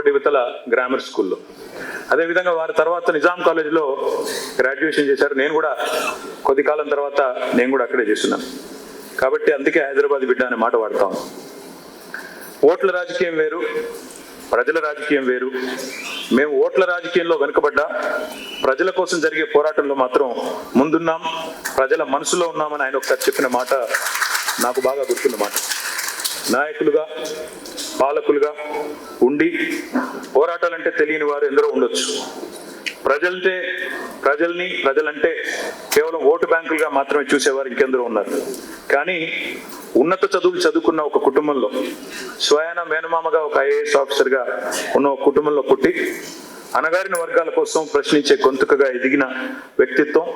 కోటి వితల గ్రామర్ స్కూల్లో అదేవిధంగా వారి తర్వాత నిజాం కాలేజీలో గ్రాడ్యుయేషన్ చేశారు. నేను కూడా కొద్ది కాలం తర్వాత నేను కూడా అక్కడే చేస్తున్నాను. కాబట్టి అందుకే హైదరాబాద్ బిడ్డ అనే మాట వాడతాం ఓట్ల రాజకీయం వేరు ప్రజల రాజకీయం వేరు. మేము ఓట్ల రాజకీయంలో వెనుకబడ్డా ప్రజల కోసం జరిగే పోరాటంలో మాత్రం ముందున్నాం ప్రజల మనసులో ఉన్నామని ఆయన ఒకసారి చెప్పిన మాట నాకు బాగా గుర్తున్న మాట నాయకులుగా పాలకులుగా ఉండి పోరాటాలంటే తెలియని వారు ఎందరో ఉండొచ్చు. ప్రజలంటే ప్రజల్ని ప్రజలంటే కేవలం ఓటు బ్యాంకులుగా మాత్రమే చూసేవారు ఇంకెందరో ఉన్నారు. కానీ ఉన్నత చదువులు చదువుకున్న ఒక కుటుంబంలో స్వయాన మేనమామగా ఒక ఐఏఎస్ ఆఫీసర్గా ఉన్న ఒక కుటుంబంలో పుట్టి అనగారిన వర్గాల కోసం ప్రశ్నించే గొంతుకగా ఎదిగిన వ్యక్తిత్వం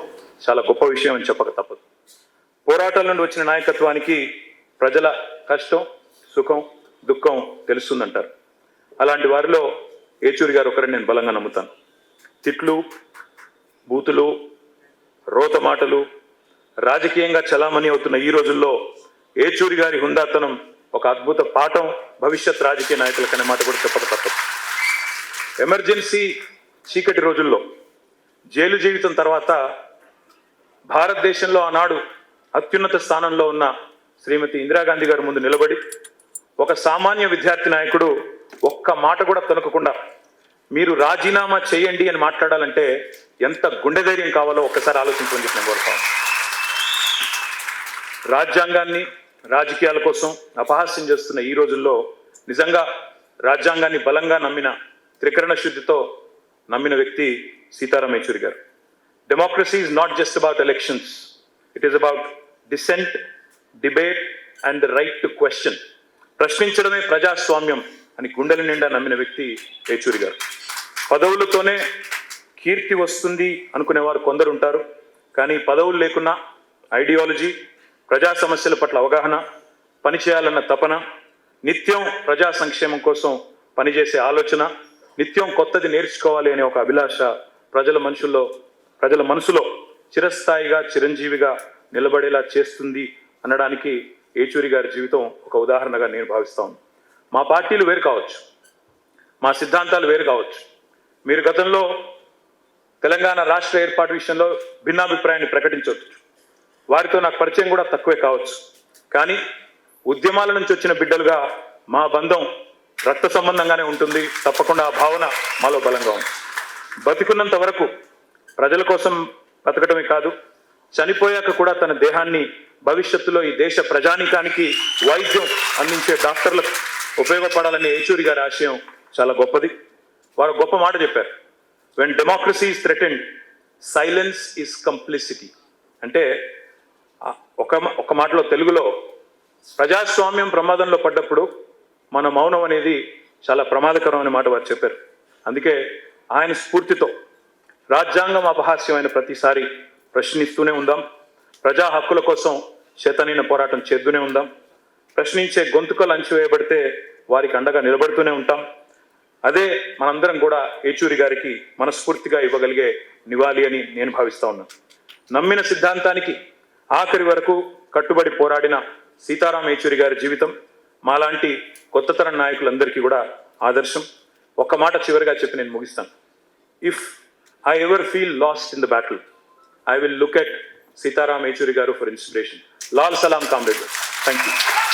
చాలా గొప్ప విషయం అని చెప్పక తప్పదు. పోరాటాల నుండి వచ్చిన నాయకత్వానికి ప్రజల కష్టం సుఖం దుఃఖం తెలుస్తుందంటారు. అలాంటి వారిలో ఏచూరి గారు ఒకరిని నేను బలంగా నమ్ముతాను. తిట్లు బూతులు రోత మాటలు రాజకీయంగా చలామణి అవుతున్న ఈ రోజుల్లో ఏచూరి గారి హుందాతనం ఒక అద్భుత పాఠం భవిష్యత్ రాజకీయ నాయకులకనే మాట కూడా చెప్పక తప్పదు ఎమర్జెన్సీ చీకటి రోజుల్లో జైలు జీవితం తర్వాత భారతదేశంలో ఆనాడు అత్యున్నత స్థానంలో ఉన్న శ్రీమతి ఇందిరాగాంధీ గారి ముందు నిలబడి ఒక సామాన్య విద్యార్థి నాయకుడు ఒక్క మాట కూడా తొనకకుండా మీరు రాజీనామా చేయండి అని మాట్లాడాలంటే ఎంత గుండె ధైర్యం కావాలో ఒక్కసారి ఆలోచించమని నేను కోరుతాను రాజ్యాంగాన్ని రాజకీయాల కోసం అపహాస్యం చేస్తున్న ఈ రోజుల్లో నిజంగా రాజ్యాంగాన్ని బలంగా నమ్మిన త్రికరణ శుద్ధితో నమ్మిన వ్యక్తి Sitaram Yechury garu. Democracy is not just about elections it is about dissent debate and the right to question. ప్రశ్నించడమే ప్రజాస్వామ్యం అని గుండెల నిండా నమ్మిన వ్యక్తి యేచూరి గారు. పదవులతోనే కీర్తి వస్తుంది అనుకునేవారు కొందరు ఉంటారు. కానీ పదవులు లేకున్నా ఐడియాలజీ ప్రజా సమస్యల పట్ల అవగాహన పనిచేయాలన్న తపన నిత్యం ప్రజా సంక్షేమం కోసం పనిచేసే ఆలోచన నిత్యం కొత్తది నేర్చుకోవాలి అనే ఒక అభిలాష ప్రజల మనుషుల్లో ప్రజల మనసులో చిరస్థాయిగా చిరంజీవిగా నిలబడేలా చేస్తుంది అనడానికి ఏచూరి గారి జీవితం ఒక ఉదాహరణగా నేను భావిస్తాను మా పార్టీలు వేరు కావచ్చు. మా సిద్ధాంతాలు వేరు కావచ్చు. మీరు గతంలో తెలంగాణ రాష్ట్ర ఏర్పాటు విషయంలో భిన్నాభిప్రాయాన్ని ప్రకటించవచ్చు వారితో నాకు పరిచయం కూడా తక్కువే కావచ్చు. కానీ ఉద్యమాల నుంచి వచ్చిన బిడ్డలుగా మా బంధం రక్త సంబంధంగానే ఉంటుంది. తప్పకుండా ఆ భావన మాలో బలంగా ఉంది. బతికున్నంత వరకు ప్రజల కోసం బతకడమే కాదు చనిపోయాక కూడా తన దేహాన్ని భవిష్యత్తులో ఈ దేశ ప్రజానికానికి వైద్యం అందించే డాక్టర్లకు ఉపయోగపడాలని యేచూరి గారి ఆశయం చాలా గొప్పది. వారు గొప్ప మాట చెప్పారు. When democracy is threatened silence is complicity అంటే ఒక ఒక మాటలో తెలుగులో ప్రజాస్వామ్యం ప్రమాదంలో పడ్డప్పుడు మన మౌనం అనేది చాలా ప్రమాదకరం అనే మాట వారు చెప్పారు. అందుకే ఆయన స్ఫూర్తితో రాజ్యాంగం అపహాస్యమైన ప్రతిసారి ప్రశ్నిస్తూనే ఉందాం. ప్రజా హక్కుల కోసం చేతనైన పోరాటం చేద్దునే ఉందాం. ప్రశ్నించే గొంతుకలు అంచివేయబడితే వారికి అండగా నిలబడుతూనే ఉంటాం. అదే మనందరం కూడా ఏచూరి గారికి మనస్ఫూర్తిగా ఇవ్వగలిగే నివాళి అని నేను భావిస్తా ఉన్నాను. నమ్మిన సిద్ధాంతానికి ఆఖరి వరకు కట్టుబడి పోరాడిన సీతారాం ఏచూరి గారి జీవితం మాలాంటి కొత్త తరం నాయకులందరికీ కూడా ఆదర్శం. ఒక్క మాట చివరిగా చెప్పి నేను ముగిస్తాను. If I ever feel lost in the battle I will look at Sitaram Yechury garu for inspiration Lal Salam Tambekar. Thank you.